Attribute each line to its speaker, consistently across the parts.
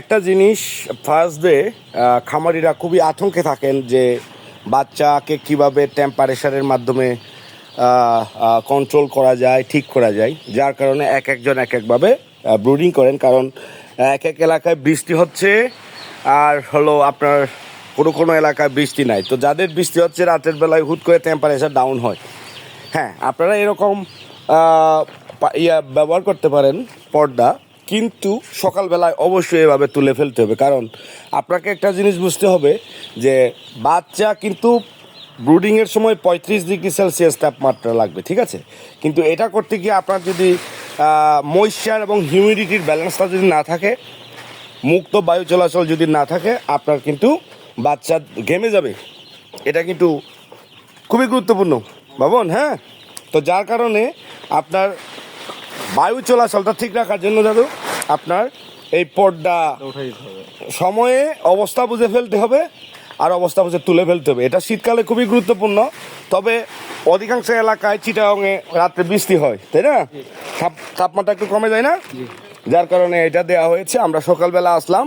Speaker 1: একটা জিনিস first day খামারিরা খুবই আতঙ্কে থাকেন যে বাচ্চাকে কীভাবে টেম্পারেচারের মাধ্যমে কন্ট্রোল করা যায়, ঠিক করা যায়। যার কারণে এক একজন এক একভাবে ব্রুডিং করেন। কারণ এক এক এলাকায় বৃষ্টি হচ্ছে, আর হলো আপনার কোনো কোনো এলাকায় বৃষ্টি নাই। তো যাদের বৃষ্টি হচ্ছে, রাতের বেলায় হুট করে টেম্পারেচার ডাউন হয়। হ্যাঁ আপনারা এরকম ইয়া ব্যবহার করতে পারেন, পর্দা। কিন্তু সকালবেলায় অবশ্যই এভাবে তুলে ফেলতে হবে। কারণ আপনাকে একটা জিনিস বুঝতে হবে যে বাচ্চা কিন্তু ব্রুডিংয়ের সময় পঁয়ত্রিশ ডিগ্রি সেলসিয়াস তাপমাত্রা লাগবে, ঠিক আছে? কিন্তু এটা করতে গিয়ে আপনার যদি ময়েশ্চার এবং হিউমিডিটির ব্যালেন্সটা যদি না থাকে, মুক্ত বায়ু চলাচল যদি না থাকে, আপনার কিন্তু বাচ্চা ঘেমে যাবে। এটা কিন্তু খুবই গুরুত্বপূর্ণ। বাবন হ্যাঁ? তো যার কারণে আপনার বায়ু চলাচলটা ঠিক রাখার জন্য দাদু আপনার এই পর্দা সময়ে অবস্থা বুঝে ফেলতে হবে আর অবস্থা বুঝে তুলে ফেলতে হবে। এটা শীতকালে খুবই গুরুত্বপূর্ণ তবে অধিকাংশ এলাকায় চিটাংয়ে রাত্রে বৃষ্টি হয় তাই না? তাপমাত্রা একটু কমে যায় না? যার কারণে এটা দেওয়া হয়েছে। আমরা সকালবেলা আসলাম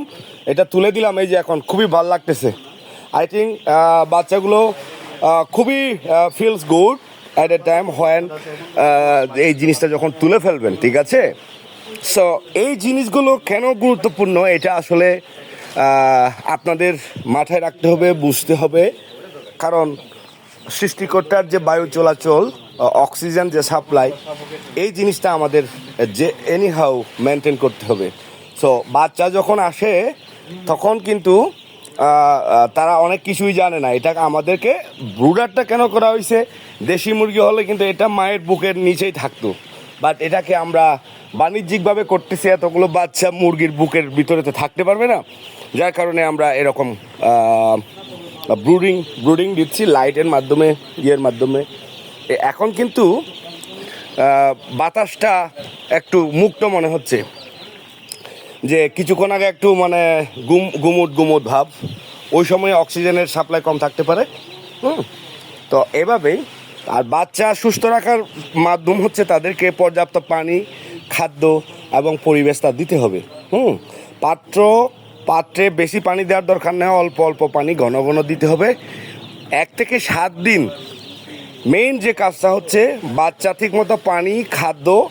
Speaker 1: এটা তুলে দিলাম এই যে এখন খুবই ভালো লাগতেছে। আই থিঙ্ক বাচ্চাগুলো খুবই feels good at a time when এই জিনিসটা যখন তুলে ফেলবেন, ঠিক আছে? সো এই জিনিসগুলো কেন গুরুত্বপূর্ণ? এটা আসলে আপনাদের মাথায় রাখতে হবে, বুঝতে হবে। কারণ সৃষ্টিকর্তার যে বায়ু চলাচল অক্সিজেন যে সাপ্লাই, এই জিনিসটা আমাদের যে এনি হাউ মেনটেন করতে হবে। সো বাচ্চা যখন আসে, তখন কিন্তু তারা অনেক কিছুই জানে না। এটা আমাদেরকে ব্রুডারটা কেন করা হয়েছে? দেশি মুরগি হলে কিন্তু এটা মায়ের বুকের নিচেই থাকতো। বাট এটাকে আমরা বাণিজ্যিকভাবে করতেছি, এতগুলো বাচ্চা মুরগির বুকের ভিতরে তো থাকতে পারবে না। যার কারণে আমরা এরকম ব্রুডিং ব্রুডিং দিচ্ছি লাইটের মাধ্যমে, ইয়ের মাধ্যমে। এখন কিন্তু বাতাসটা একটু মুক্ত মনে হচ্ছে। যে কিছুক্ষণ আগে একটু মানে গুম, গুমুট গুমুট ভাব। ওই সময় অক্সিজেনের সাপ্লাই কম থাকতে পারে। হুম? তো এভাবেই, আর বাচ্চা সুস্থ রাখার মাধ্যম হচ্ছে তাদেরকে পর্যাপ্ত পানি, খাদ্য এবং পরিবেশটা দিতে হবে। হুম? পাত্র, পাত্রে বেশি পানি দেওয়ার দরকার নেই অল্প অল্প পানি ঘন ঘন দিতে হবে। এক থেকে সাত দিন মেইন যে কাজটা হচ্ছে, বাচ্চা ঠিকমতো পানি, খাদ্য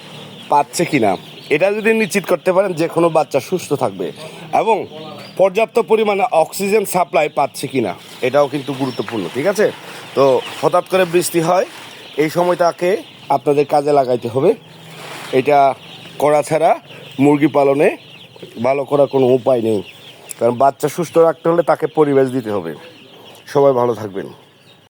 Speaker 1: পাচ্ছে কিনা। এটা যদি নিশ্চিত করতে পারেন যে কোনো বাচ্চা সুস্থ থাকবে। এবং পর্যাপ্ত পরিমাণে অক্সিজেন সাপ্লাই পাচ্ছে কি না এটাও কিন্তু গুরুত্বপূর্ণ, ঠিক আছে? তো হঠাৎ করে বৃষ্টি হয়, এই সময়টাকে আপনাদের কাজে লাগাইতে হবে। এটা করা ছাড়া মুরগি পালনে ভালো করার কোনো উপায় নেই। কারণ বাচ্চা সুস্থ রাখতে হলে তাকে পরিবেশ দিতে হবে। সবাই ভালো থাকবেন।